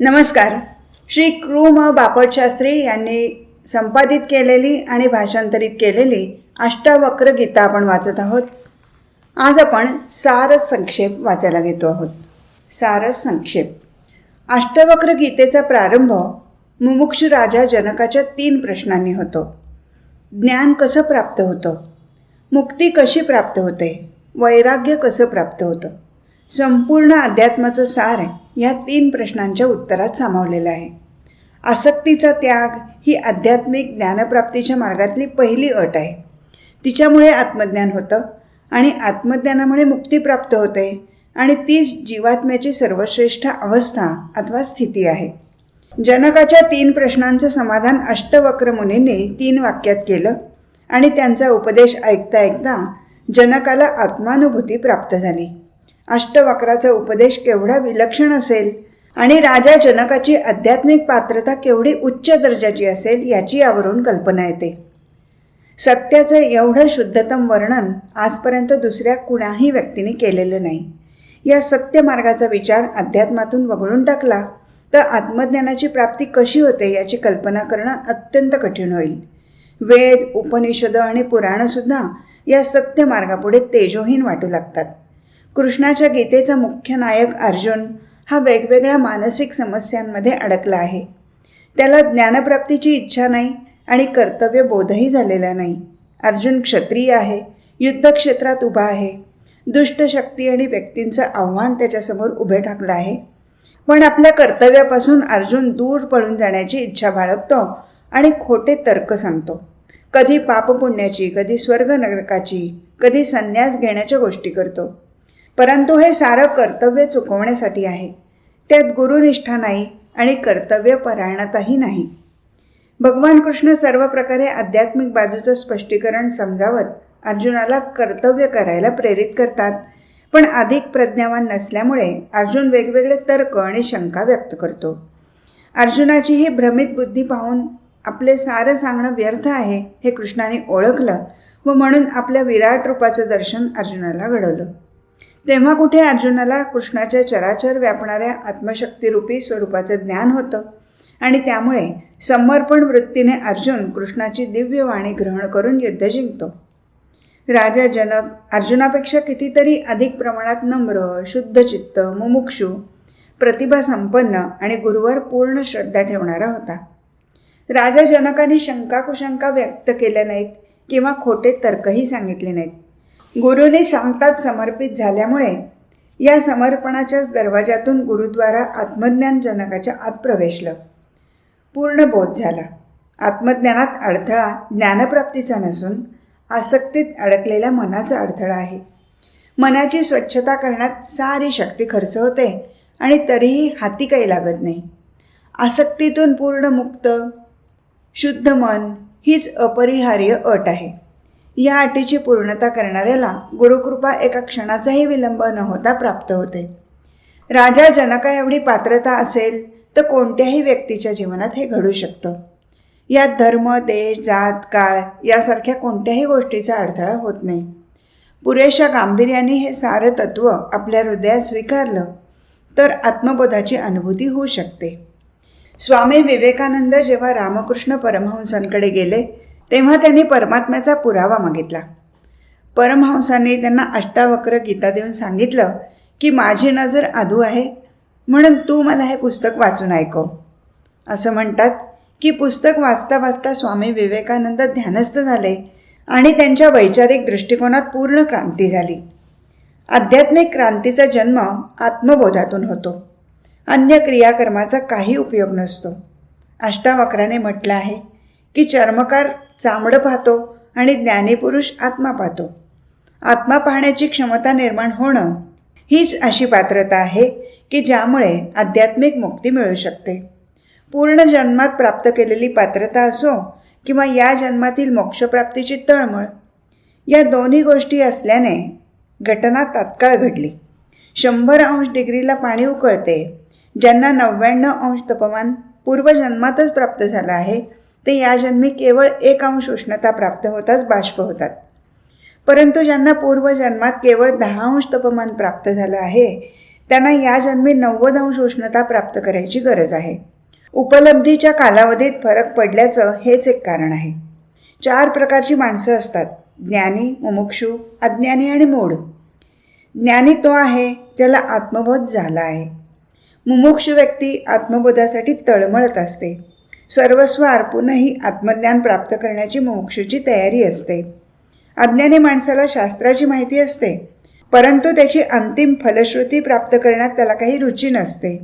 नमस्कार. श्री कृ म बापटशास्त्री यांनी संपादित केलेली आणि भाषांतरित केलेली अष्टावक्र गीता आपण वाचत आहोत. आज आपण सारस संक्षेप वाचायला घेतो आहोत. सारस संक्षेप. अष्टवक्र गीतेचा प्रारंभ मुमुक्षु राजा जनकाच्या तीन प्रश्नांनी होतो. ज्ञान कसं प्राप्त होतं? मुक्ती कशी प्राप्त होते? वैराग्य कसं प्राप्त होतं? संपूर्ण अध्यात्माचं सार या तीन प्रश्नांच्या उत्तरात सामावलेलं आहे. आसक्तीचा त्याग ही आध्यात्मिक ज्ञानप्राप्तीच्या मार्गातली पहिली अट आहे. तिच्यामुळे आत्मज्ञान होतं आणि आत्मज्ञानामुळे मुक्ती प्राप्त होते आणि तीच जीवात्म्याची सर्वश्रेष्ठ अवस्था अथवा स्थिती आहे. जनकाच्या तीन प्रश्नांचं समाधान अष्टवक्र मुनींनी तीन वाक्यात केलं आणि त्यांचा उपदेश ऐकता ऐकता जनकाला आत्मानुभूती प्राप्त झाली. अष्टवक्राचा उपदेश केवढा विलक्षण असेल? आणि राजा जनकाची आध्यात्मिक पात्रता केवढी उच्च दर्जाची असेल याची यावरून कल्पना येते. सत्याचं एवढं शुद्धतम वर्णन आजपर्यंत दुसऱ्या कुणाही व्यक्तीने केलेलं नाही. या सत्य मार्गाचा विचार अध्यात्मातून वगळून टाकला तर आत्मज्ञानाची प्राप्ती कशी होते याची कल्पना करणं अत्यंत कठीण होईल. वेद उपनिषदं आणि पुराणंसुद्धा या सत्य मार्गापुढे तेजोहीन वाटू लागतात. कृष्णाच्या गीतेचा मुख्य नायक अर्जुन हा वेगवेगळ्या मानसिक समस्यांमध्ये अडकला आहे. त्याला ज्ञानप्राप्तीची इच्छा नाही आणि कर्तव्यबोधही झालेला नाही. अर्जुन क्षत्रिय आहे युद्धक्षेत्रात उभा आहे. दुष्ट शक्ती आणि व्यक्तींचं आव्हान त्याच्यासमोर उभे ठाकलं आहे. पण आपल्या कर्तव्यापासून अर्जुन दूर पळून जाण्याची इच्छा बाळगतो आणि खोटे तर्क सांगतो. कधी पापपुण्याची कधी स्वर्ग नरकाची कधी संन्यास घेण्याच्या गोष्टी करतो. परंतु हे सारं कर्तव्य चुकवण्यासाठी आहे. त्यात गुरुनिष्ठा नाही आणि कर्तव्यपरायणताही नाही. भगवान कृष्ण सर्व प्रकारे आध्यात्मिक बाजूचं स्पष्टीकरण समजावत अर्जुनाला कर्तव्य करायला प्रेरित करतात. पण अधिक प्रज्ञावान नसल्यामुळे अर्जुन वेगवेगळे तर्क आणि शंका व्यक्त करतो. अर्जुनाची ही भ्रमित बुद्धी पाहून आपले सारं सांगणं व्यर्थ आहे हे कृष्णाने ओळखलं व म्हणून आपल्या विराट रूपाचं दर्शन अर्जुनाला घडवलं. तेव्हा कुठे अर्जुनाला कृष्णाच्या चराचर व्यापणाऱ्या आत्मशक्तीरूपी स्वरूपाचं ज्ञान होतं. आणि त्यामुळे समर्पण वृत्तीने अर्जुन कृष्णाची दिव्य वाणी ग्रहण करून युद्ध जिंकतो. राजा जनक अर्जुनापेक्षा कितीतरी अधिक प्रमाणात नम्र शुद्धचित्त मुमुक्षू प्रतिभा संपन्न आणि गुरुवर पूर्ण श्रद्धा ठेवणारा होता. राजा जनकाने शंका कुशंका व्यक्त केल्या नाहीत किंवा खोटे तर्कही सांगितले नाहीत. गुरुने समतात समर्पित झाल्यामुळे या समर्पणाच्याच दरवाजातून गुरुद्वारा आत्मज्ञान जनकाच्या आत प्रवेशलं. पूर्ण बोध झाला. आत्मज्ञानात अडथळा ज्ञानप्राप्तीचा नसून आसक्तीत अडकलेल्या मनाचा अडथळा आहे. मनाची स्वच्छता करण्यात सारी शक्ती खर्च होते आणि तरीही हाती काही लागत नाही. आसक्तीतून पूर्ण मुक्त शुद्ध मन हीच अपरिहार्य अट आहे. या अटीची पूर्णता करणाऱ्याला गुरुकृपा एका क्षणाचाही विलंब न होता प्राप्त होते. राजा जनका एवढी पात्रता असेल तर कोणत्याही व्यक्तीच्या जीवनात हे घडू शकतं. यात धर्म देश जात काळ यासारख्या कोणत्याही गोष्टीचा अडथळा होत नाही. पुरेशा गांभीर्याने हे सारं तत्त्व आपल्या हृदयात स्वीकारलं तर आत्मबोधाची अनुभूती होऊ शकते. स्वामी विवेकानंद जेव्हा रामकृष्ण परमहंसांकडे गेले तेव्हा त्यांनी परमात्म्याचा पुरावा मागितला. परमहंसाने त्यांना अष्टावक्र गीता देऊन सांगितलं की माझी नजर आधू आहे म्हणून तू मला हे पुस्तक वाचून ऐकव. असं म्हणतात की पुस्तक वाचता वाचता स्वामी विवेकानंद ध्यानस्थ झाले आणि त्यांच्या वैचारिक दृष्टिकोनात पूर्ण क्रांती झाली. आध्यात्मिक क्रांतीचा जन्म आत्मबोधातून होतो. अन्य क्रियाकर्माचा काही उपयोग नसतो. अष्टावक्राने म्हटलं आहे की चर्मकार चामडं पाहतो आणि ज्ञानीपुरुष आत्मा पाहतो. आत्मा पाहण्याची क्षमता निर्माण होणं हीच अशी पात्रता आहे की ज्यामुळे आध्यात्मिक मुक्ती मिळू शकते. पूर्ण जन्मात प्राप्त केलेली पात्रता असो किंवा या जन्मातील मोक्षप्राप्तीची तळमळ या दोन्ही गोष्टी असल्याने घटना तात्काळ घडली. शंभर अंश डिग्रीला पाणी उकळते ज्यांना नव्याण्णव अंश तापमान पूर्वजन्मातच प्राप्त झालं आहे ते या जन्मी केवळ एक अंश उष्णता प्राप्त होताच बाष्प होतात. परंतु ज्यांना पूर्वजन्मात केवळ दहा अंश तापमान प्राप्त झालं आहे त्यांना या जन्मी नव्वद अंश उष्णता प्राप्त करायची गरज आहे. उपलब्धीच्या कालावधीत फरक पडल्याचं हेच एक कारण आहे. चार प्रकारची माणसं असतात ज्ञानी मुमुक्षू अज्ञानी आणि मूढ. ज्ञानी तो आहे ज्याला आत्मबोध झाला आहे. मुमुक्षु व्यक्ती आत्मबोधासाठी तळमळत असते. सर्वस्व अर्पूनही आत्मज्ञान प्राप्त करण्याची मोक्षची तयारी असते. अज्ञानी माणसाला शास्त्राची माहिती असते. परंतु त्याची अंतिम फलश्रुती प्राप्त करण्यात त्याला काही रुची नसते.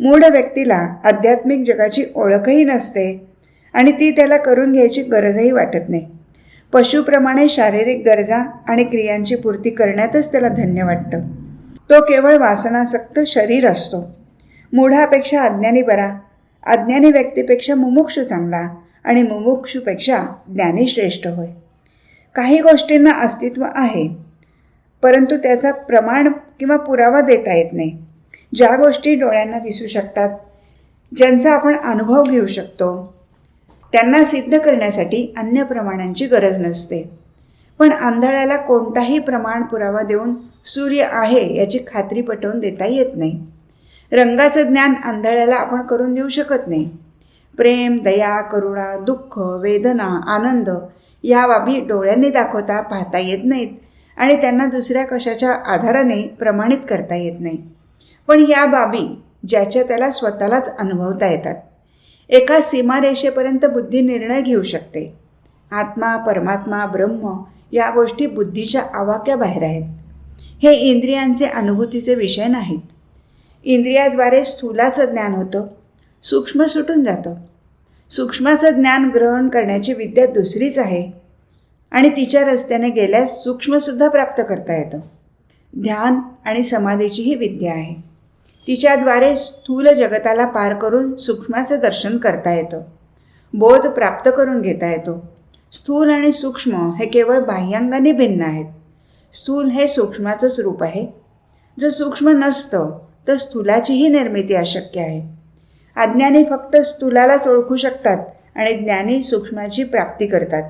मूढ व्यक्तीला आध्यात्मिक जगाची ओळखही नसते आणि ती त्याला करून घ्यायची गरजही वाटत नाही. पशुप्रमाणे शारीरिक गरजा आणि क्रियांची पूर्ती करण्यातच त्याला धन्य वाटतं. तो केवळ वासनासक्त शरीर असतो. मूढापेक्षा अज्ञानी बरा अज्ञानी व्यक्तीपेक्षा मुमुक्षू चांगला आणि मुमुक्षूपेक्षा ज्ञानी श्रेष्ठ होय. काही गोष्टींना अस्तित्व आहे परंतु त्याचा प्रमाण किंवा पुरावा देता येत नाही. ज्या गोष्टी डोळ्यांना दिसू शकतात ज्यांचा आपण अनुभव घेऊ शकतो त्यांना सिद्ध करण्यासाठी अन्य प्रमाणांची गरज नसते. पण आंधळ्याला कोणताही प्रमाण पुरावा देऊन सूर्य आहे याची खात्री पटवून देता येत नाही. रंगाचं ज्ञान आंधळ्याला आपण करून देऊ शकत नाही. प्रेम दया करुणा दुःख वेदना आनंद या बाबी डोळ्यांनी दाखवता पाहता येत नाहीत आणि त्यांना दुसऱ्या कशाच्या आधाराने प्रमाणित करता येत नाही. पण या बाबी ज्याच्या त्याला स्वतःलाच अनुभवता येतात. एका सीमारेषेपर्यंत बुद्धी निर्णय घेऊ शकते. आत्मा परमात्मा ब्रह्म या गोष्टी बुद्धीच्या आवाक्याबाहेर आहेत. हे इंद्रियांचे अनुभूतीचे विषय नाहीत. इंद्रियाद्वारे स्थूलाचं ज्ञान होतं. सूक्ष्म सुटून जातं. सूक्ष्माचं ज्ञान ग्रहण करण्याची विद्या दुसरीच आहे. आणि तिच्या रस्त्याने गेल्यास सूक्ष्मसुद्धा प्राप्त करता येतं. ध्यान आणि समाधीची ही विद्या आहे. तिच्याद्वारे स्थूल जगताला पार करून सूक्ष्माचं दर्शन करता येतं. बोध प्राप्त करून घेता येतो. स्थूल आणि सूक्ष्म हे केवळ बाह्यांगाने भिन्न आहेत. स्थूल हे सूक्ष्माचंच रूप आहे. जर सूक्ष्म नसतं तर स्थूलाचीही निर्मिती अशक्य आहे. अज्ञानी फक्त स्थूलालाच ओळखू शकतात आणि ज्ञानी सूक्ष्माची प्राप्ती करतात.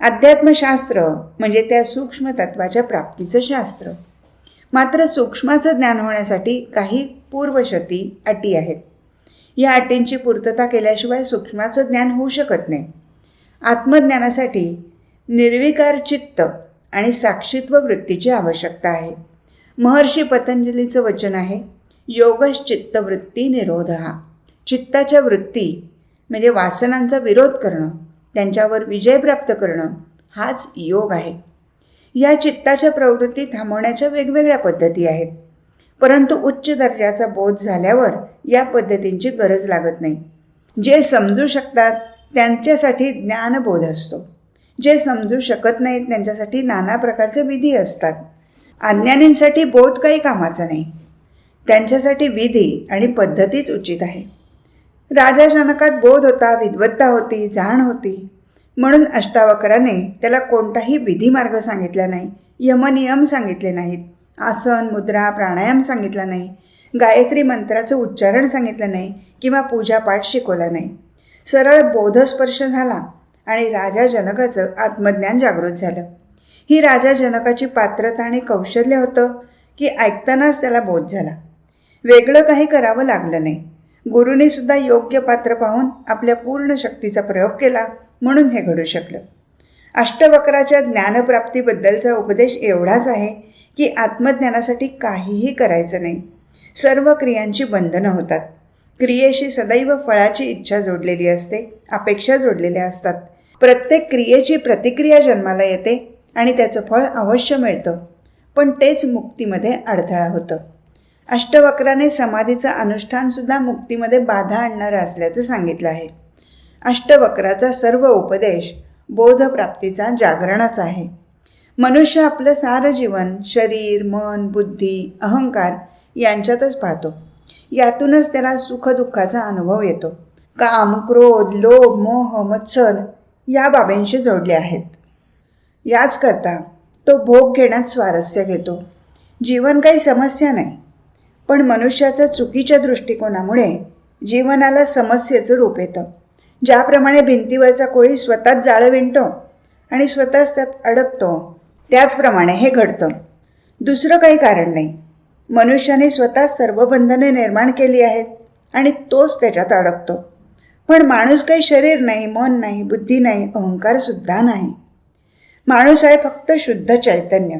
अध्यात्मशास्त्र म्हणजे त्या सूक्ष्म तत्वाच्या प्राप्तीचं शास्त्र. मात्र सूक्ष्माचं ज्ञान होण्यासाठी काही पूर्वशती अटी आहेत. या अटींची पूर्तता केल्याशिवाय सूक्ष्माचं ज्ञान होऊ शकत नाही. आत्मज्ञानासाठी निर्विकार चित्त आणि साक्षीत्व वृत्तीची आवश्यकता आहे. महर्षी पतंजलीचं वचन आहे योगश्चित्तवृत्ती निरोध हा चित्ताच्या वृत्ती म्हणजे वासनांचा विरोध करणं त्यांच्यावर विजय प्राप्त करणं हाच योग आहे. या चित्ताच्या प्रवृत्ती थांबवण्याच्या वेगवेगळ्या पद्धती आहेत. परंतु उच्च दर्जाचा बोध झाल्यावर या पद्धतींची गरज लागत नाही. जे समजू शकतात त्यांच्यासाठी ज्ञानबोध असतो. जे समजू शकत नाहीत त्यांच्यासाठी नाना प्रकारचे विधी असतात. अज्ञानींसाठी बोध काही कामाचा नाही. त्यांच्यासाठी विधी आणि पद्धतीच उचित आहे. राजा जनकात बोध होता विद्वत्ता होती जाण होती. म्हणून अष्टावकराने त्याला कोणताही विधी मार्ग सांगितला नाही यमनियम सांगितले नाहीत आसन मुद्रा प्राणायाम सांगितला नाही गायत्री मंत्राचं उच्चारण सांगितलं नाही किंवा पूजापाठ शिकवला नाही. सरळ बोधस्पर्श झाला आणि राजा जनकाचं आत्मज्ञान जागृत झालं. ही राजा जनकाची पात्रता आणि कौशल्य होतं की ऐकतानाच त्याला बोध झाला. वेगळं काही करावं लागलं नाही. गुरुने सुद्धा योग्य पात्र पाहून आपल्या पूर्ण शक्तीचा प्रयोग केला म्हणून हे घडू शकलं. अष्टवक्राच्या ज्ञानप्राप्तीबद्दलचा उपदेश एवढाच आहे की आत्मज्ञानासाठी काहीही करायचं नाही. सर्व क्रियांची बंधनं होतात. क्रियेशी सदैव फळाची इच्छा जोडलेली असते अपेक्षा जोडलेल्या असतात. प्रत्येक क्रियेची प्रतिक्रिया जन्माला येते आणि त्याचं फळ अवश्य मिळतं. पण तेच मुक्तीमध्ये अडथळा होतं. अष्टवक्राने समाधीचं अनुष्ठानसुद्धा मुक्तीमध्ये बाधा आणणारं असल्याचं सांगितलं आहे. अष्टवक्राचा सर्व उपदेश बोधप्राप्तीचा जागरणाच आहे. मनुष्य आपलं सारं जीवन शरीर मन बुद्धी अहंकार यांच्यातच पाहतो. यातूनच त्याला सुखदुःखाचा अनुभव येतो. काम क्रोध लोभ मोह मत्सर या बाबींशी जोडले आहेत. याचकरता तो भोग घेण्यात स्वारस्य घेतो. जीवन काही समस्या नाही. पण मनुष्याच्या चुकीच्या दृष्टिकोनामुळे जीवनाला समस्येचं रूप येतं. ज्याप्रमाणे भिंतीवरचा कोळी स्वतःच जाळं विणतो आणि स्वतःच त्यात अडकतो त्याचप्रमाणे हे घडतं. दुसरं काही कारण नाही. मनुष्याने स्वतः सर्व बंधने निर्माण केली आहेत आणि तोच त्याच्यात अडकतो. पण माणूस काही शरीर नाही मन नाही बुद्धी नाही अहंकारसुद्धा नाही. माणूस आहे फक्त शुद्ध चैतन्य.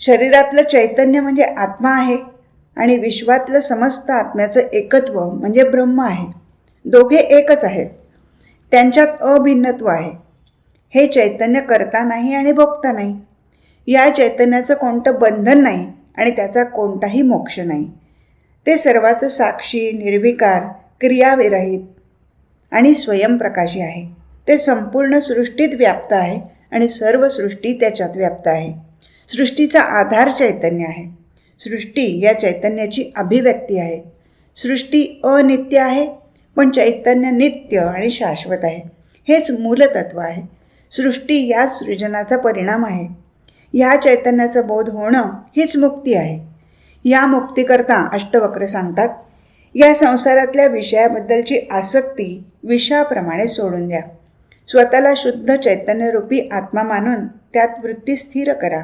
शरीरातलं चैतन्य म्हणजे आत्मा आहे. आणि विश्वातलं समस्त आत्म्याचं एकत्व म्हणजे ब्रह्म आहे. दोघे एकच आहेत. त्यांच्यात अभिन्नत्व आहे. हे चैतन्य करता नाही आणि भोगता नाही. या चैतन्याचं कोणतं बंधन नाही आणि त्याचा कोणताही मोक्ष नाही. ते सर्वाचं साक्षी निर्विकार क्रियाविरहित आणि स्वयंप्रकाशी आहे. ते संपूर्ण सृष्टीत व्याप्त आहे आणि सर्व सृष्टी त्याच्यात व्याप्त आहे. सृष्टीचा आधार चैतन्य आहे. सृष्टी या चैतन्याची अभिव्यक्ती आहे. सृष्टी अनित्य आहे पण चैतन्य नित्य आणि शाश्वत आहे. हेच मूलतत्व आहे. सृष्टी याच सृजनाचा परिणाम आहे. या चैतन्याचा बोध होणं हीच मुक्ती आहे. या मुक्तीकरता अष्टवक्र सांगतात या संसारातल्या विषयाबद्दलची आसक्ती विषयाप्रमाणे सोडून द्या. स्वतःला शुद्ध चैतन्यरूपी आत्मा मानून त्यात वृत्ती स्थिर करा.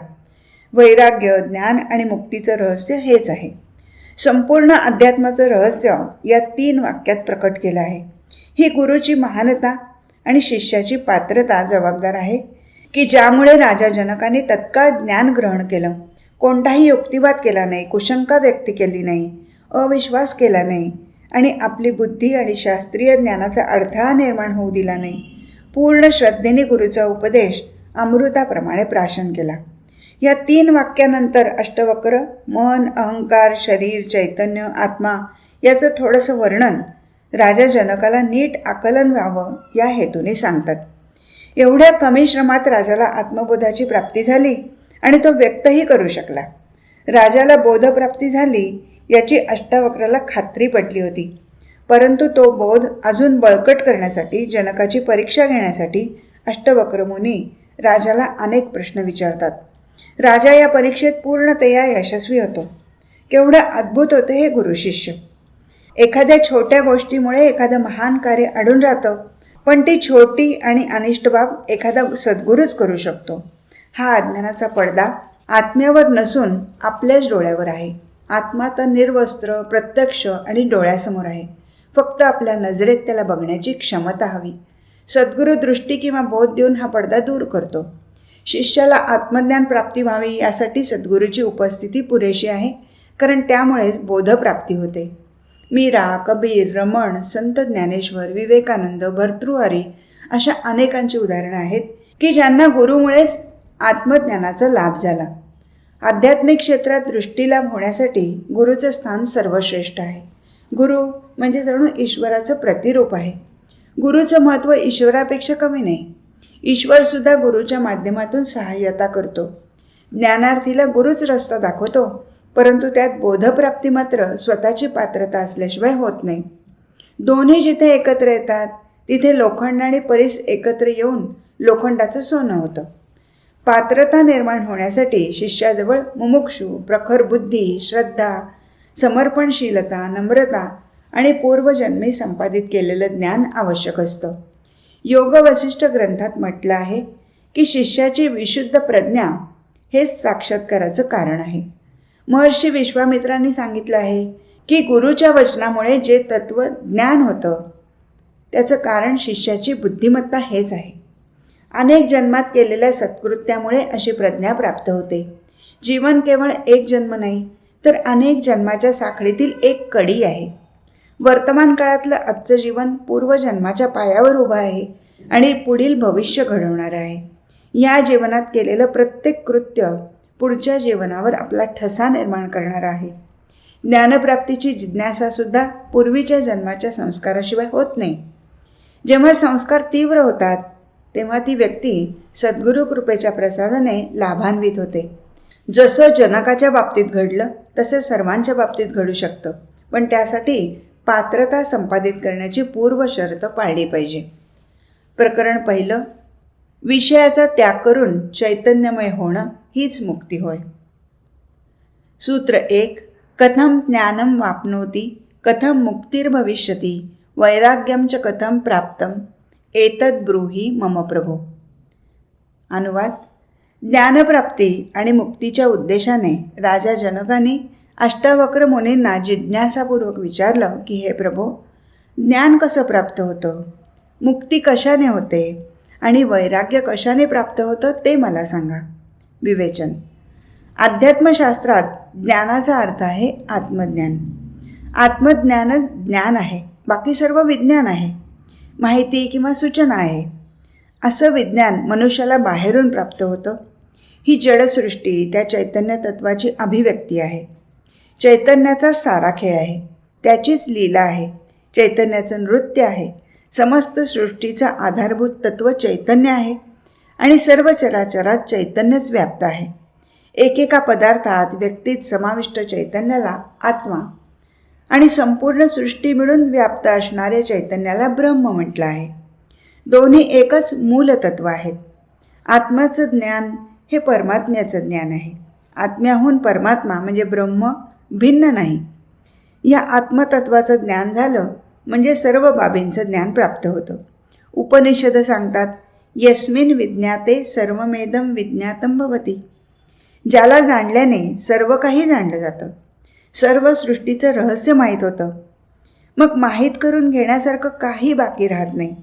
वैराग्य ज्ञान आणि मुक्तीचं रहस्य हेच आहे. संपूर्ण अध्यात्माचं रहस्य या तीन वाक्यात प्रकट केलं आहे. ही गुरुची महानता आणि शिष्याची पात्रता जबाबदार आहे की ज्यामुळे राजा जनकाने तत्काळ ज्ञान ग्रहण केलं. कोणताही युक्तिवाद केला नाही कुशंका व्यक्त केली नाही अविश्वास केला नाही आणि आपली बुद्धी आणि शास्त्रीय ज्ञानाचा अडथळा निर्माण होऊ दिला नाही. पूर्ण श्रद्धेने गुरुचा उपदेश अमृताप्रमाणे प्राशन केला. या तीन वाक्यानंतर अष्टवक्र मन अहंकार शरीर चैतन्य आत्मा याचं थोडंसं वर्णन राजा जनकाला नीट आकलन व्हावं या हेतूने सांगतात. एवढ्या कमी श्रमात राजाला आत्मबोधाची प्राप्ती झाली आणि तो व्यक्तही करू शकला. राजाला बोधप्राप्ती झाली याची अष्टावक्राला खात्री पटली होती. परंतु तो बोध अजून बळकट करण्यासाठी जनकाची परीक्षा घेण्यासाठी अष्टवक्र मुनी राजाला अनेक प्रश्न विचारतात. राजा या परीक्षेत पूर्णतया यशस्वी होतो. केवढं अद्भुत होते हे गुरुशिष्य एखाद्या छोट्या गोष्टीमुळे एखादं महान कार्य अडून राहतं पण ती छोटी आणि अनिष्ट बाब एखादा सद्गुरूच करू शकतो. हा अज्ञानाचा पडदा आत्म्यावर नसून आपल्याच डोळ्यावर आहे. आत्मा तर निर्वस्त्र प्रत्यक्ष आणि डोळ्यासमोर आहे. फक्त आपल्या नजरेत त्याला बघण्याची क्षमता हवी. सद्गुरू दृष्टी किंवा बोध देऊन हा पडदा दूर करतो. शिष्याला आत्मज्ञान प्राप्ती व्हावी यासाठी सद्गुरूची उपस्थिती पुरेशी आहे कारण त्यामुळेच बोधप्राप्ती होते. मीरा कबीर रमण संत ज्ञानेश्वर विवेकानंद भर्तृहारी अशा अनेकांची उदाहरणं आहेत की ज्यांना गुरुमुळेच आत्मज्ञानाचा लाभ झाला. आध्यात्मिक क्षेत्रात दृष्टीलाभ होण्यासाठी गुरुचं स्थान सर्वश्रेष्ठ आहे. गुरु म्हणजे जणू ईश्वराचं प्रतिरूप आहे. गुरुचं महत्त्व ईश्वरापेक्षा कमी नाही ईश्वरसुद्धा गुरुच्या माध्यमातून सहाय्यता करतो. ज्ञानार्थीला गुरुच रस्ता दाखवतो परंतु त्यात बोधप्राप्ती मात्र स्वतःची पात्रता असल्याशिवाय होत नाही. दोन्ही जिथे एकत्र येतात तिथे लोखंड आणि परीस एकत्र येऊन लोखंडाचं सोनं होतं. पात्रता निर्माण होण्यासाठी शिष्याजवळ मुमुक्षू प्रखर बुद्धी श्रद्धा समर्पणशीलता नम्रता आणि पूर्वजन्मी संपादित केलेलं ज्ञान आवश्यक असतं. योग वसिष्ठ ग्रंथात म्हटलं आहे की शिष्याची विशुद्ध प्रज्ञा हेच साक्षात्काराचं कारण आहे. महर्षी विश्वामित्रांनी सांगितलं आहे की गुरुच्या वचनामुळे जे तत्व ज्ञान होतं त्याचं कारण शिष्याची बुद्धिमत्ता हेच आहे. अनेक जन्मात केलेल्या सत्कृत्यामुळे अशी प्रज्ञा प्राप्त होते. जीवन केवळ एक जन्म नाही तर अनेक जन्माच्या साखळीतील एक कडी आहे. वर्तमान काळातलं आजचं जीवन पूर्वजन्माच्या पायावर उभं आहे आणि पुढील भविष्य घडवणार आहे. या जीवनात केलेलं प्रत्येक कृत्य पुढच्या जीवनावर आपला ठसा निर्माण करणार आहे. ज्ञानप्राप्तीची जिज्ञासासुद्धा पूर्वीच्या जन्माच्या संस्काराशिवाय होत नाही. जेव्हा संस्कार तीव्र होतात तेव्हा ती व्यक्ती सद्गुरू कृपेच्या प्रसादाने लाभान्वित होते. जसं जनकाच्या बाबतीत घडलं तसं सर्वांच्या बाबतीत घडू शकतं. पण त्यासाठी पात्रता संपादित करण्याची पूर्व शर्त पाळली पाहिजे. प्रकरण पहिलं विषयाचा त्याग करून चैतन्यमय होणं हीच मुक्ती होय. सूत्र एक कथम ज्ञानम वाप्नोती कथम मुक्तिर्भविष्यती वैराग्यम च कथम प्राप्तम एतद ब्रूही मम प्रभो. अनुवाद ज्ञानप्राप्ती आणि मुक्तीच्या उद्देशाने राजा जनकाने अष्टावक्र मुनींना जिज्ञासापूर्वक विचारलं की हे प्रभो ज्ञान कसं प्राप्त होतं? मुक्ती कशाने होते? आणि वैराग्य कशाने प्राप्त होतं ते मला सांगा. विवेचन. अध्यात्मशास्त्रात ज्ञानाचा अर्थ आहे आत्मज्ञान. आत्मज्ञानच ज्ञान आहे बाकी सर्व विज्ञान आहे. माहिती किंवा सूचना आहे. असं विज्ञान मनुष्याला बाहेरून प्राप्त होतं. ही जडसृष्टी त्या चैतन्य तत्वाची अभिव्यक्ती आहे. चैतन्याचा सारा खेळ आहे. त्याचीच लीला आहे. चैतन्याचं नृत्य आहे. समस्त सृष्टीचा आधारभूत तत्व चैतन्य आहे. आणि सर्व चराचरात चैतन्यच व्याप्त आहे. एकेका पदार्थात व्यक्तीत समाविष्ट चैतन्याला आत्मा आणि संपूर्ण सृष्टी मिळून व्याप्त असणाऱ्या चैतन्याला ब्रह्म म्हटलं आहे. दोन्ही एकच मूलतत्व आहेत. आत्म्याचं ज्ञान हे परमात्म्याचं ज्ञान आहे. आत्म्याहून परमात्मा म्हणजे ब्रह्म भिन्न नाही. या आत्मतत्वाचं ज्ञान झालं म्हणजे सर्व बाबींचं ज्ञान प्राप्त होतं. उपनिषद सांगतात यस्मिन विज्ञाते सर्वमेदम विज्ञातम भवती. ज्याला जाणल्याने सर्व काही जाणलं जातं. सर्व सृष्टीचं रहस्य माहीत होतं. मग माहीत करून घेण्यासारखं काही बाकी राहत नाही.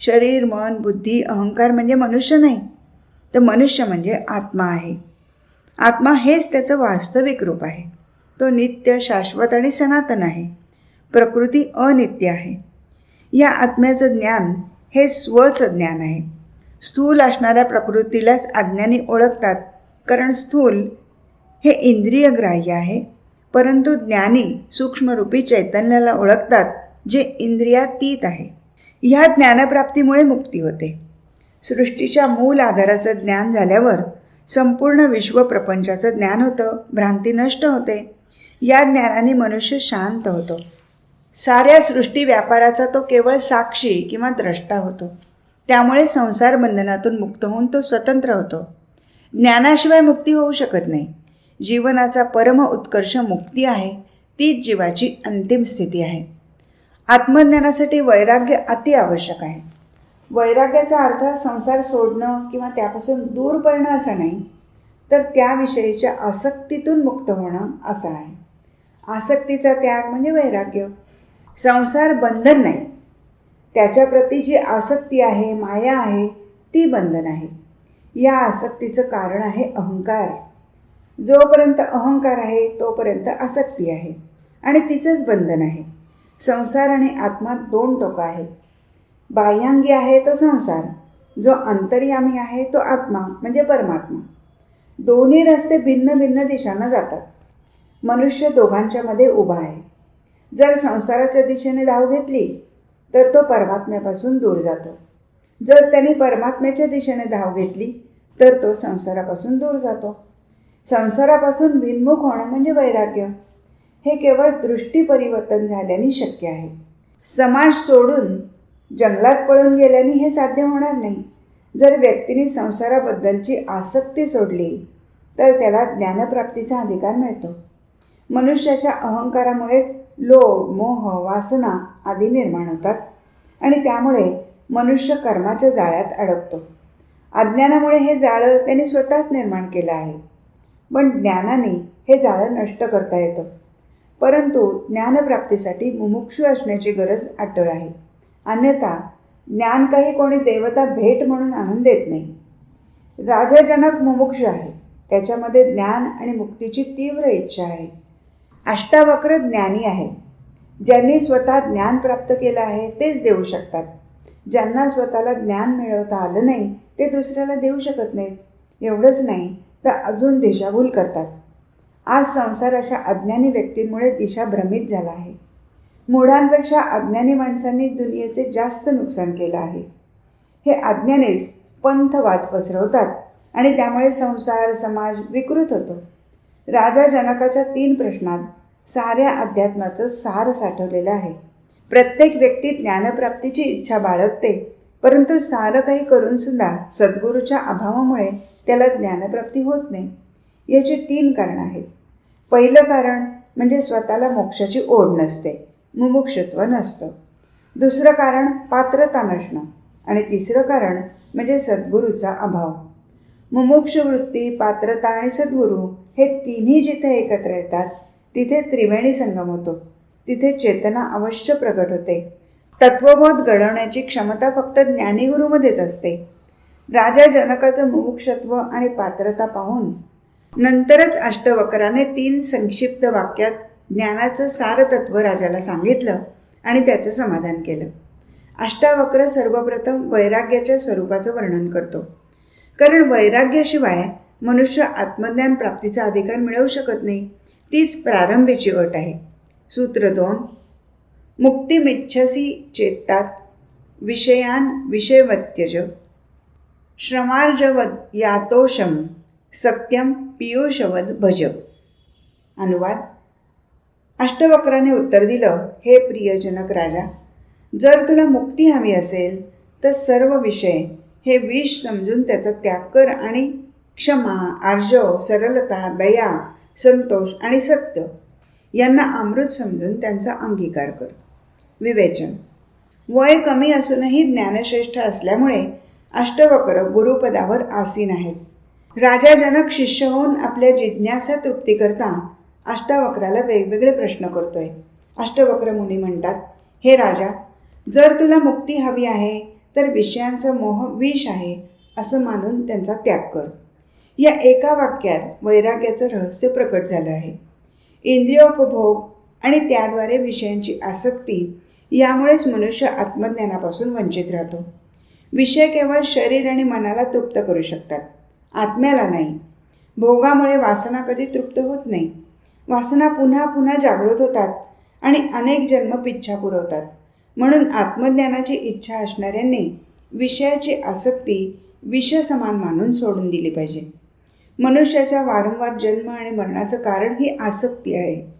शरीर मन बुद्धी अहंकार म्हणजे मनुष्य नाही. तर मनुष्य म्हणजे आत्मा आहे. आत्मा हेच त्याचं वास्तविक रूप आहे. तो नित्य शाश्वत आणि सनातन आहे. प्रकृती अनित्य आहे. या आत्म्याचं ज्ञान हे स्वचं ज्ञान आहे. स्थूल असणाऱ्या प्रकृतीलाच अज्ञानी ओळखतात कारण स्थूल हे इंद्रियग्राह्य आहे परंतु ज्ञानी सूक्ष्मरूपी चैतन्याला ओळखतात जे इंद्रियातीत आहे. ह्या ज्ञानप्राप्तीमुळे मुक्ती होते. सृष्टीच्या मूल आधाराचं ज्ञान झाल्यावर संपूर्ण विश्व प्रपंचाचं ज्ञान होतं भ्रांती नष्ट होते. या ज्ञानाने मनुष्य शांत होतो. साऱ्या सृष्टी व्यापाराचा तो केवळ साक्षी किंवा द्रष्टा होतो. त्यामुळे संसार बंधनातून मुक्त होऊन तो स्वतंत्र होतो. ज्ञानाशिवाय मुक्ती होऊ शकत नाही. जीवनाचा परम उत्कर्ष मुक्ती आहे तीच जीवाची अंतिम स्थिती आहे. आत्मज्ञानासाठी वैराग्य अति आवश्यक आहे. वैराग्याचा अर्थ संसार सोडणं किंवा त्यापासून दूर पडणं असा नाही तर त्याविषयीच्या आसक्तीतून मुक्त होणं असं आहे. आसक्तीचा त्याग म्हणजे वैराग्य. संसार बंधन नाही. त्याच्याप्रती जी आसक्ती आहे माया आहे ती बंधन आहे. या आसक्तीचं कारण आहे अहंकार. जोपर्यंत अहंकार आहे तोपर्यंत आसक्ती आहे. आणि तिचंच बंधन आहे. संसार आणि आत्मा दोन टोकं आहेत. बाह्यांगी आहे तो संसार. जो अंतर्यामी आहे तो आत्मा म्हणजे परमात्मा. दोन्ही रस्ते भिन्न भिन्न दिशांना जातात. मनुष्य दोघांच्या मध्ये उभा आहे. जर संसाराच्या दिशेने धाव घेतली तर तो परमात्म्यापासून दूर जातो. जर त्याने परमात्म्याच्या दिशेने धाव घेतली तर तो संसारापासून दूर जातो. संसारापासून विन्मुख होणं म्हणजे वैराग्य. हे केवळ दृष्टी परिवर्तन झाल्याने शक्य आहे. समाज सोडून जंगलात पळून गेल्याने हे साध्य होणार नाही. जर व्यक्तीने संसाराबद्दलची आसक्ती सोडली तर त्याला ज्ञानप्राप्तीचा अधिकार मिळतो. मनुष्याच्या अहंकारामुळेच लोभ मोह वासना आदी निर्माण होतात आणि त्यामुळे मनुष्य कर्माच्या जाळ्यात अडकतो. अज्ञानामुळे हे जाळं त्याने स्वतःच निर्माण केलं आहे. पण ज्ञानाने हे जाळं नष्ट करता येतं. परंतु ज्ञानप्राप्तीसाठी मुमुक्षू असण्याची गरज अटळ आहे. अन्यथा ज्ञान काही कोणी देवता भेट म्हणून आणून देत नाही. राजाजनक मुमुक्ष आहे. त्याच्यामध्ये ज्ञान आणि मुक्तीची तीव्र इच्छा आहे. अष्टावक्र ज्ञानी आहे. ज्यांनी स्वतः ज्ञान प्राप्त केलं आहे तेच देऊ शकतात. ज्यांना स्वतःला ज्ञान मिळवता आलं नाही ते दुसऱ्याला देऊ शकत नाहीत. एवढंच नाही तर अजून दिशाभूल करतात. आज संसार अशा अज्ञानी व्यक्तींमुळे दिशा भ्रमित झाला आहे. मूढांपेक्षा अज्ञानी माणसांनी दुनियेचे जास्त नुकसान केलं आहे. हे अज्ञानेच पंथवाद पसरवतात आणि त्यामुळे संसार समाज विकृत होतो. राजा जनकाच्या तीन प्रश्नात साऱ्या अध्यात्माचं सार साठवलेलं आहे. प्रत्येक व्यक्ती ज्ञानप्राप्तीची इच्छा बाळगते परंतु सारं काही करूनसुद्धा सद्गुरूच्या अभावामुळे त्याला ज्ञानप्राप्ती होत नाही. याची तीन कारणं आहेत. पहिलं कारण म्हणजे स्वतःला मोक्षाची ओढ नसते मुमुक्षत्व नसतं. दुसरं कारण पात्रता नसणं आणि तिसरं कारण म्हणजे सद्गुरूचा अभाव. मुमुक्ष वृत्ती पात्रता आणि सद्गुरू हे तिन्ही जिथे एकत्र येतात तिथे त्रिवेणी संगम होतो. तिथे चेतना अवश्य प्रगट होते. तत्वबोध घडवण्याची क्षमता फक्त ज्ञानीगुरूमध्येच असते. राजा जनकाचं मुमुक्षत्व आणि पात्रता पाहून नंतरच अष्टवक्राने तीन संक्षिप्त वाक्यात ज्ञानाचं सारतत्व राजाला सांगितलं आणि त्याचं समाधान केलं. अष्टावक्र सर्वप्रथम वैराग्याच्या स्वरूपाचं वर्णन करतो. कारण वैराग्याशिवाय मनुष्य आत्मज्ञान प्राप्तीचा अधिकार मिळवू शकत नाही तीच प्रारंभीची अट आहे. सूत्र दोन. मुक्तिमिच्छसी चेतात विषयान विषयवत्यज. श्रमार्जवद यातोषम सत्यम पियुषवद भज. अनुवाद. अष्टवक्राने उत्तर दिलं हे प्रियजनक राजा जर तुला मुक्ती हवी असेल तर सर्व विषय हे विष समजून त्याचा त्याग कर आणि क्षमा आर्जव सरलता दया संतोष आणि सत्य यांना अमृत समजून त्यांचा अंगीकार कर. विवेचन. वय कमी असूनही ज्ञानश्रेष्ठ असल्यामुळे अष्टवक्र गुरुपदावर आसीन आहेत. राजा जनक शिष्य होऊन आपल्या जिज्ञासा तृप्तीकरता अष्टावक्राला वेगवेगळे प्रश्न करतोय. अष्टवक्र मुनी म्हणतात हे राजा जर तुला मुक्ती हवी आहे तर विषयांचा मोह विष आहे असं मानून त्यांचा त्याग कर. या एका वाक्यात वैराग्याचं रहस्य प्रकट झालं आहे. इंद्रियोपभोग आणि त्याद्वारे विषयांची आसक्ती यामुळेच मनुष्य आत्मज्ञानापासून वंचित राहतो. विषय केवळ शरीर आणि मनाला तृप्त करू शकतात. आत्म्याला नाही. भोगामुळे वासना कधी तृप्त होत नाही. वासना पुन्हा पुन्हा जागृत होतात आणि अनेक जन्म पिच्छा पुरवतात. म्हणून आत्मज्ञानाची इच्छा असणाऱ्यांनी विषयाची आसक्ती विषसमान मानून सोडून दिली पाहिजे. मनुष्याच्या वारंवार जन्म आणि मरणाचं कारण ही आसक्ती आहे.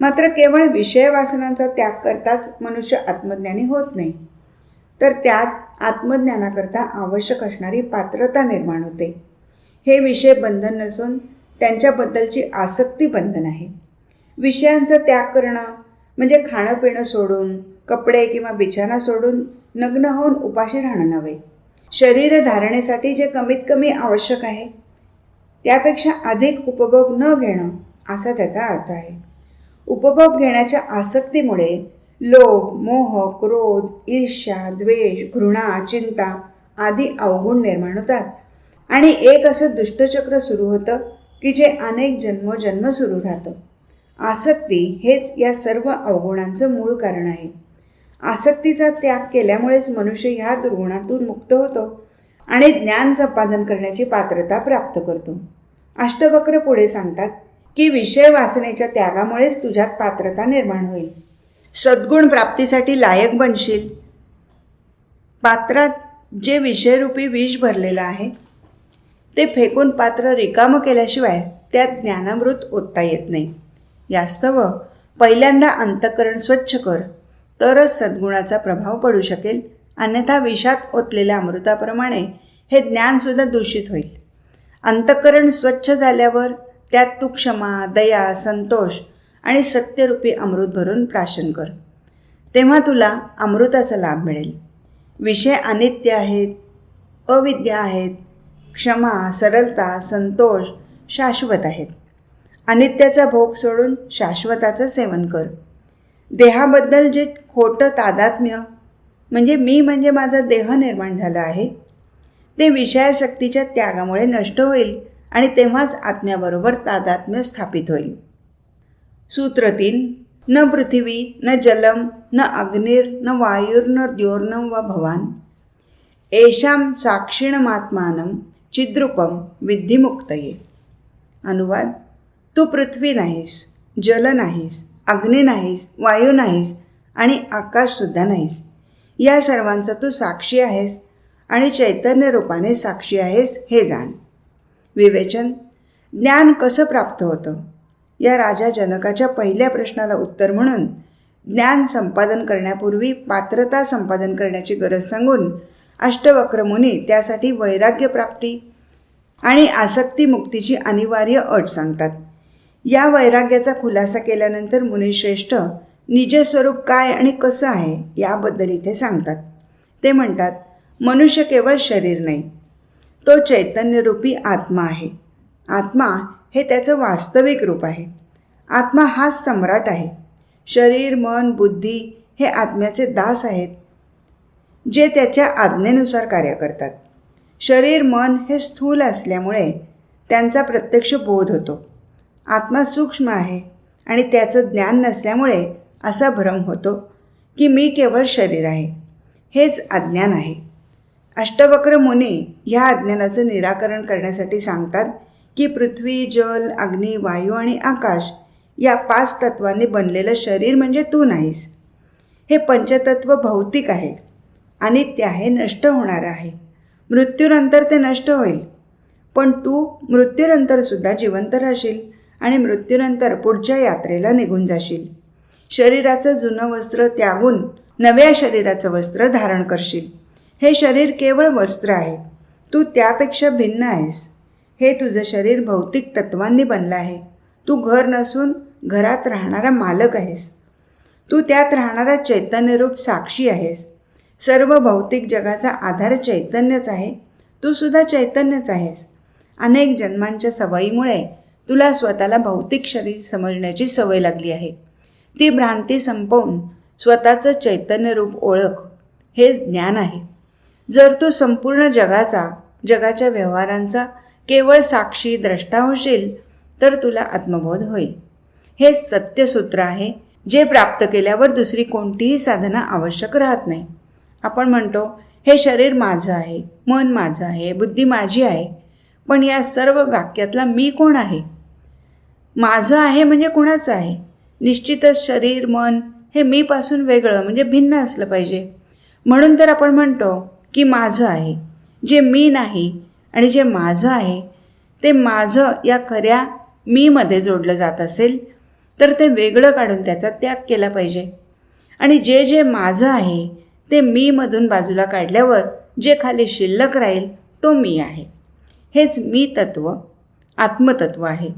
मात्र केवळ विषय वासनांचा त्याग करताच मनुष्य आत्मज्ञानी होत नाही. तर त्यात आत्मज्ञानाकरता आवश्यक असणारी पात्रता निर्माण होते. हे विषय बंधन नसून त्यांच्याबद्दलची आसक्ती बंधन आहे. विषयांचा त्याग करणं म्हणजे खाणं पिणं सोडून कपडे किंवा बिछाना सोडून नग्न होऊन उपाशी राहणं नव्हे. शरीर धारणेसाठी जे कमीत कमी आवश्यक आहे त्यापेक्षा अधिक उपभोग न घेणं असा त्याचा अर्थ आहे. उपभोग घेण्याच्या आसक्तीमुळे लोभ मोह क्रोध ईर्ष्या द्वेष घृणा चिंता आदी अवगुण निर्माण होतात. आणि एक असं दुष्टचक्र सुरू होतं की जे अनेक जन्मोजन्म सुरू राहतं. आसक्ती हेच या सर्व अवगुणांचं मूळ कारण आहे. आसक्तीचा त्याग केल्यामुळेच मनुष्य ह्या दुर्गुणातून मुक्त होतो आणि ज्ञान संपादन करण्याची पात्रता प्राप्त करतो. अष्टवक्र पुढे सांगतात की विषय वासनेच्या त्यागामुळेच तुझ्यात पात्रता निर्माण होईल. सद्गुण प्राप्तीसाठी लायक बनशील. पात्रात जे विषयरूपी विष भरलेलं आहे ते फेकून पात्र रिकामं केल्याशिवाय त्यात ज्ञानामृत ओतता येत नाही. यास्तव पहिल्यांदा अंतकरण स्वच्छ कर तरच सद्गुणाचा प्रभाव पडू शकेल. अन्यथा विषात ओतलेल्या अमृताप्रमाणे हे ज्ञानसुद्धा दूषित होईल. अंतकरण स्वच्छ झाल्यावर त्यात तू क्षमा दया संतोष आणि सत्यरूपी अमृत भरून प्राशन कर. तेव्हा तुला अमृताचा लाभ मिळेल. विषय अनित्य आहेत अविद्या आहेत क्षमा सरलता संतोष शाश्वत आहेत. अनित्याचा भोग सोडून शाश्वताचं सेवन कर. देहाबद्दल जे खोटं तादात्म्य म्हणजे मी म्हणजे माझा देह निर्माण झाला आहे ते विषयासक्तीच्या त्यागामुळे नष्ट होईल आणि तेव्हाच आत्म्याबरोबर तादात्म्य स्थापित होईल. सूत्र तीन न पृथ्वी न जलम न अग्निर न वायुर्न न द्योर्नम व भवान। येषां साक्षिणमात्मानं चिद्रूपम विद्धिमुक्तये। अनुवाद तू पृथ्वी नाहीस जल नाहीस अग्नी नाहीस वायू नाहीस आणि आकाशसुद्धा नाहीस. या सर्वांचा तू साक्षी आहेस. आणि चैतन्य रूपाने साक्षी आहेस हे जाण. विवेचन ज्ञान कसं प्राप्त होतं? या राजा जनकाच्या पहिल्या प्रश्नाला उत्तर म्हणून ज्ञान संपादन करण्यापूर्वी पात्रता संपादन करण्याची गरज सांगून अष्टवक्र मुनी त्यासाठी वैराग्य प्राप्ती आणि आसक्तीमुक्तीची अनिवार्य अट सांगतात. या वैराग्याचा खुलासा केल्यानंतर मुनिश्रेष्ठ निजस्वरूप काय आणि कसं आहे याबद्दल इथे सांगतात. ते म्हणतात मनुष्य केवळ शरीर नाही तो चैतन्यरूपी आत्मा आहे. आत्मा हे त्याचं वास्तविक रूप आहे. आत्मा हाच सम्राट आहे. शरीर मन बुद्धी हे आत्म्याचे दास आहेत जे त्याच्या आज्ञेनुसार कार्य करतात. शरीर मन हे स्थूल असल्यामुळे त्यांचा प्रत्यक्ष बोध होतो. आत्मा सूक्ष्म आहे आणि त्याचं ज्ञान नसल्यामुळे असा भ्रम होतो की मी केवळ शरीर आहे. हेच अज्ञान आहे. अष्टवक्र मुनी ह्या अज्ञानाचं निराकरण करण्यासाठी सांगतात की पृथ्वी जल अग्नी वायू आणि आकाश या पाच तत्वांनी बनलेलं शरीर म्हणजे तू नाहीस. हे पंचतत्व भौतिक आहे आणि ते हे नष्ट होणार आहे. मृत्यूनंतर ते नष्ट होईल. पण तू मृत्यूनंतरसुद्धा जिवंत राहशील आणि मृत्यूनंतर पुढच्या यात्रेला निघून जाशील. शरीराचं जुनं वस्त्र त्यागून नव्या शरीराचं वस्त्र धारण करशील. हे शरीर केवळ वस्त्र आहे. तू त्यापेक्षा भिन्न आहेस. हे तुझं शरीर भौतिक तत्वांनी बनलं आहे. तू घर नसून घरात राहणारा मालक आहेस. तू त्यात राहणारा चैतन्यरूप साक्षी आहेस. सर्व भौतिक जगाचा आधार चैतन्यच आहे. तू सुद्धा चैतन्यच आहेस. अनेक जन्मांच्या सवयीमुळे तुला स्वतःला भौतिक शरीर समजण्याची सवय लागली आहे. ती भ्रांती संपवून स्वतःचं चैतन्यरूप ओळख. हेच ज्ञान आहे. जर तू संपूर्ण जगाचा जगाच्या व्यवहारांचा केवळ साक्षी द्रष्टा होशील तर तुला आत्मबोध होईल. हे सत्यसूत्र आहे जे प्राप्त केल्यावर दुसरी कोणतीही साधना आवश्यक राहत नाही. आपण म्हणतो हे शरीर माझं आहे मन माझं आहे बुद्धी माझी आहे पण या सर्व वाक्यातला मी कोण आहे? माझं आहे म्हणजे कुणाचं आहे? निश्चितच शरीर मन हे मीपासून वेगळं म्हणजे भिन्न असलं पाहिजे. म्हणून तर आपण म्हणतो की माझं आहे. जे मी नाही आणि जे माझं आहे ते माझं या खऱ्या मीमध्ये जोडलं जात असेल तर ते वेगळं काढून त्याचा त्याग केला पाहिजे. आणि जे जे माझं आहे ते मीमधून बाजूला काढल्यावर जे खाली शिल्लक राहील तो मी आहे. हेच मी तत्व आत्मतत्व आहे.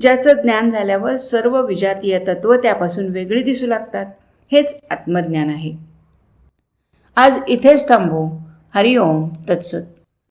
ज्याचं ज्ञान झाल्यावर सर्व विजातीय तत्व त्यापासून वेगळी दिसू लागतात. हेच आत्मज्ञान आहे. आज इथेच थांबू. हरिओम तत्सत